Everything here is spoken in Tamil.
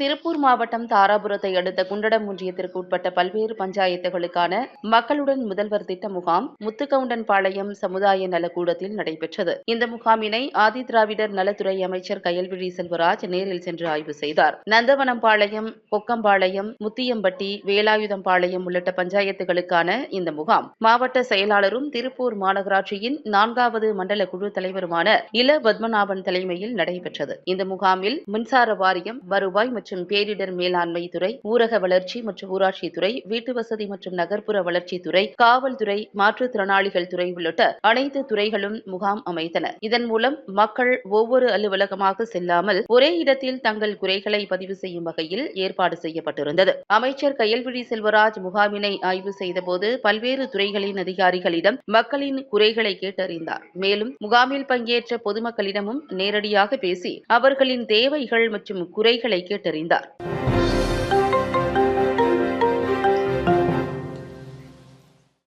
திருப்பூர் மாவட்டம் தாராபுரத்தை அடுத்த குண்டடம் ஒன்றியத்திற்கு உட்பட்ட பல்வேறு பஞ்சாயத்துகளுக்கான மக்களுடன் முதல்வர் திட்ட முகாம் முத்துக்கவுண்டன்பாளையம் சமுதாய நலக்கூடத்தில் நடைபெற்றது. இந்த முகாமினை ஆதிதிராவிடர் நலத்துறை அமைச்சர் கயல்விழி செல்வராஜ் நேரில் சென்று ஆய்வு செய்தார். நந்தவனம்பாளையம் கொக்கம்பாளையம் முத்தியம்பட்டி வேலாயுதம்பாளையம் உள்ளிட்ட பஞ்சாயத்துகளுக்கான இந்த முகாம். மாவட்ட செயலாளரும் திருப்பூர் மாநகராட்சியின் நான்காவது மண்டல குழு தலைவருமான இல பத்மநாபன் தலைமையில் நடைபெற்றது. இந்த முகாமில் மின்சார வாரியம் வருவாய் மற்றும் பேரிடர் மேலாண்மை துறை ஊரக வளர்ச்சி மற்றும் ஊராட்சி துறை வீட்டு வசதி மற்றும் நகர்ப்புற வளர்ச்சி துறை காவல்துறை மாற்றுத்திறனாளிகள் துறை உள்ளிட்ட அனைத்து துறைகளும் முகாம் அமைத்தன. இதன் மூலம் மக்கள் ஒவ்வொரு அலுவலகமாக செல்லாமல் ஒரே இடத்தில் தங்கள் குறைகளை பதிவு செய்யும் வகையில் ஏற்பாடு செய்யப்பட்டிருந்தது. அமைச்சர் கயல்விழி செல்வராஜ் முகாமினை ஆய்வு செய்தபோது பல்வேறு துறைகளின் அதிகாரிகளிடம் மக்களின் குறைகளை கேட்டறிந்தார். மேலும் முகாமில் பங்கேற்ற பொதுமக்களிடமும் நேரடியாக பேசி அவர்களின் தேவைகள் மற்றும் குறைகளை கேட்டறிந்தார். கண்டறிந்தார்